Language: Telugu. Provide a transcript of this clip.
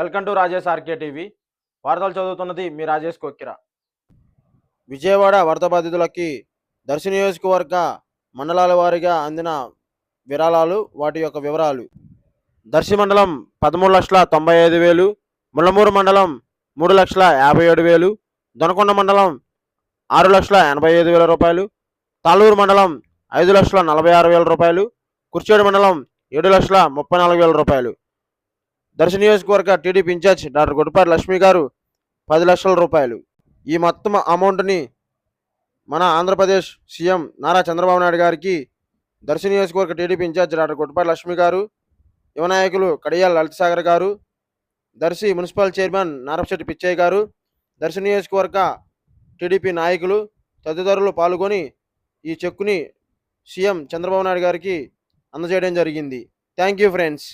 Welcome to Rajesh RK TV. వార్తలు చదువుతున్నది మీ రాజేష్ కొక్కిరా. విజయవాడ వరద బాధితులకి దర్శి నియోజకవర్గ మండలాల వారీగా అందిన విరాళాలు వాటి యొక్క వివరాలు. దర్శి మండలం పదమూడు లక్షల తొంభై ఐదు వేలు ముళ్ళమూరు మండలం మూడు లక్షల యాభై ఏడు వేలు దొనకొండ మండలం ఆరు లక్షల ఎనభై ఐదు వేల రూపాయలు తాళూరు మండలం ఐదు లక్షల నలభై ఆరు వేల రూపాయలు కుర్చేడు మండలం ఏడు లక్షల ముప్పై నాలుగు వేల రూపాయలు. దర్శి నియోజకవర్గ TDP incharge doctor Gudipati Lakshmi garu పది లక్షల రూపాయలు. ఈ మొత్తం అమౌంట్ని మన ఆంధ్రప్రదేశ్ సీఎం నారా చంద్రబాబు నాయుడు గారికి దర్శ నియోజకవర్గ TDP incharge doctor Gudipati Lakshmi garu యువ నాయకులు కడియాల్ లలితసాగర్ గారు దర్శి మున్సిపల్ చైర్మన్ నారపశెట్టి పిచ్చయ్య గారు దర్శ నియోజకవర్గ టీడీపీ నాయకులు తదితరులు పాల్గొని ఈ చెక్కుని సీఎం చంద్రబాబు నాయుడు గారికి అందజేయడం జరిగింది. Thank you friends.